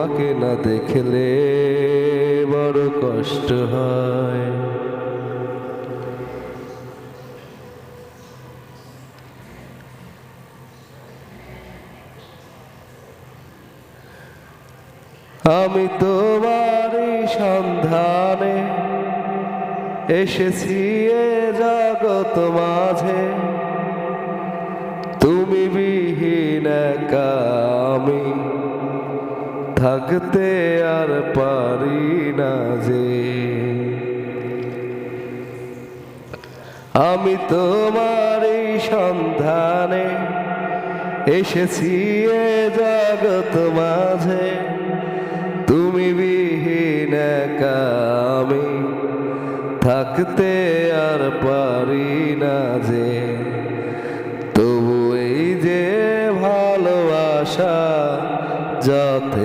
তোমাকে না দেখলে বড় কষ্ট হয়। আমি তোমারই সন্ধানে এসেছি এ জগৎ মাঝে। তুমি বিহীন আমি থাকতে আর পারি না যে। আমি তোমারই সন্ধানে এসেছি এ জগৎ মাঝে। তুমি বিহীন আমি থাকতে আর পারি না যে।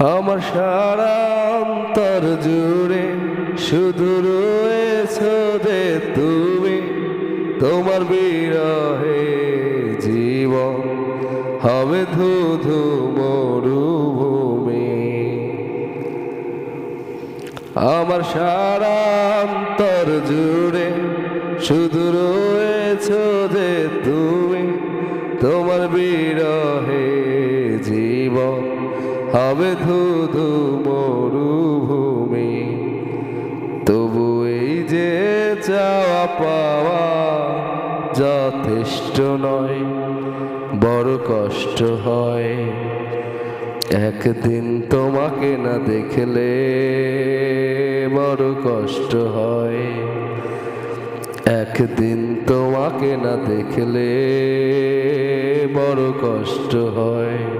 আমার সারা অন্তর জুড়ে শুধু রয়েছ তুমি, তোমার বিরহে জীবন হবে ধুধু মরুভূমি। আমার সারা অন্তর জুড়ে শুধু রয়েছ তুমি, তোমার বিরহে জীবন হবে ধুধু মরুভূমি। তবু এই যে চাওয়া পাওয়া যথেষ্ট নয়, বড় কষ্ট হয়। একদিন তোমাকে না দেখলে বড় কষ্ট হয়। একদিন তোমাকে না দেখলে বড় কষ্ট হয়।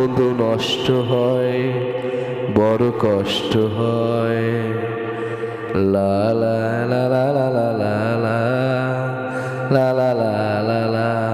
বন্ধু নষ্ট হয় বড় কষ্ট হয় লা লা লা লা লা লা লা লা লা লা লা